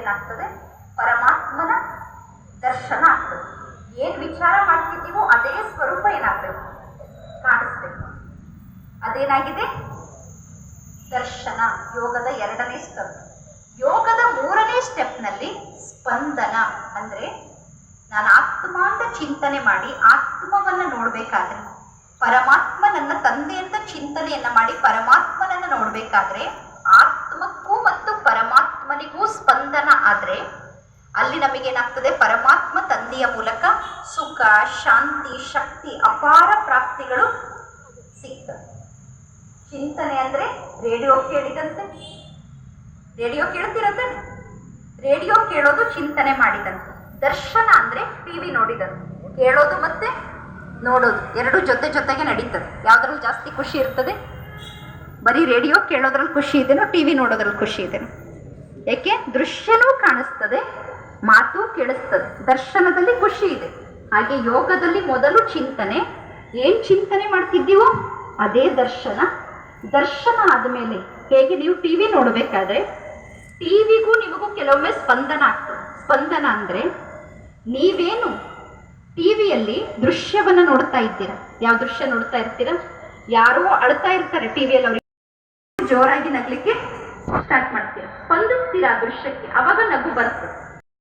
ಏನಾಗ್ತದೆ? ಪರಮಾತ್ಮನ ದರ್ಶನ ಆಗ್ತದೆ. ಏನ್ ವಿಚಾರ ಮಾಡ್ತಿದ್ದೀವೋ ಅದೇ ಸ್ವರೂಪ ಏನಾಗ್ಬೇಕು? ಕಾಣಿಸ್ಬೇಕು. ಅದೇನಾಗಿದೆ? ದರ್ಶನ, ಯೋಗದ ಎರಡನೇ ಸ್ಟೆಪ್ ಯೋಗದ ಮೂರನೇ ಸ್ಟೆಪ್ನಲ್ಲಿ ಸ್ಪಂದನ ಅಂದ್ರೆ ನಾನು ಆತ್ಮ ಅಂತ ಚಿಂತನೆ ಮಾಡಿ ಆತ್ಮವನ್ನ ನೋಡ್ಬೇಕಾದ್ರೆ, ಪರಮಾತ್ಮ ನನ್ನ ತಂದೆ ಅಂತ ಚಿಂತನೆಯನ್ನ ಮಾಡಿ ಪರಮಾತ್ಮನನ್ನ ನೋಡ್ಬೇಕಾದ್ರೆ ಆತ್ಮಕ್ಕೂ ಮತ್ತು ಪರಮಾತ್ಮನಿಗೂ ಸ್ಪಂದನ ಆದ್ರೆ ಅಲ್ಲಿ ನಮಗೇನಾಗ್ತದೆ ಪರಮಾತ್ಮ ತಂದೆಯ ಮೂಲಕ ಸುಖ, ಶಾಂತಿ, ಶಕ್ತಿ, ಅಪಾರ ಪ್ರಾಪ್ತಿಗಳು ಸಿಗ್ತವೆ. ಚಿಂತನೆ ಅಂದ್ರೆ ರೇಡಿಯೋ ಕೇಳಿದಂತೆ. ರೇಡಿಯೋ ಕೇಳ್ತಿರತ್ತೆ ರೇಡಿಯೋ ಕೇಳೋದು ಚಿಂತನೆ ಮಾಡಿದಂತೆ. ದರ್ಶನ ಅಂದ್ರೆ ಟಿವಿ ನೋಡಿದಂತೆ. ಕೇಳೋದು ಮತ್ತೆ ನೋಡೋದು. ಎರಡು ಜೊತೆ ಜೊತೆಗೆ ನಡೀತದೆ. ಯಾವ್ದ್ರಲ್ಲಿ ಜಾಸ್ತಿ ಖುಷಿ ಇರ್ತದೆ? ಬರೀ ರೇಡಿಯೋ ಕೇಳೋದ್ರಲ್ಲಿ ಖುಷಿ ಇದೆನೋ ಟಿವಿ ನೋಡೋದ್ರಲ್ಲಿ ಖುಷಿ ಇದೆನೋ? ಯಾಕೆ ದೃಶ್ಯನೂ ಕಾಣಿಸ್ತದೆ, ಮಾತು ಕೇಳಿಸ್ತದೆ. ದರ್ಶನದಲ್ಲಿ ಖುಷಿ ಇದೆ. ಹಾಗೆ ಯೋಗದಲ್ಲಿ ಮೊದಲು ಚಿಂತನೆ. ಏನ್ ಚಿಂತನೆ ಮಾಡ್ತಿದ್ದೀವೋ? ಅದೇ ದರ್ಶನ. ದರ್ಶನ ಆದಮೇಲೆ ಹೇಗೆ ನೀವು ಟಿವಿ ನೋಡಬೇಕಾದ್ರೆ ಟಿವಿಗೂ ನಿಮಗೂ ಕೆಲವೊಮ್ಮೆ ಸ್ಪಂದನ ಆಗ್ತದೆ. ಸ್ಪಂದನ ಅಂದ್ರೆ, ನೀವೇನು ಟಿವಿಯಲ್ಲಿ ದೃಶ್ಯವನ್ನ ನೋಡ್ತಾ ಇದ್ದೀರಾ? ಯಾವ ದೃಶ್ಯ ನೋಡ್ತಾ ಇರ್ತೀರಾ? ಯಾರೋ ಅಳ್ತಾ ಇರ್ತಾರೆ ಟಿವಿಯಲ್ಲಿ ಅವ್ರಿಗೆ. ಜೋರಾಗಿ ನಗ್ಲಿಕ್ಕೆ ಸ್ಟಾರ್ಟ್ ಮಾಡ್ತೀರಾ. ಸ್ಪಂದಿಸ್ತೀರಾ ಆ ದೃಶ್ಯಕ್ಕೆ ಅವಾಗ ನಗು ಬರ್ತದೆ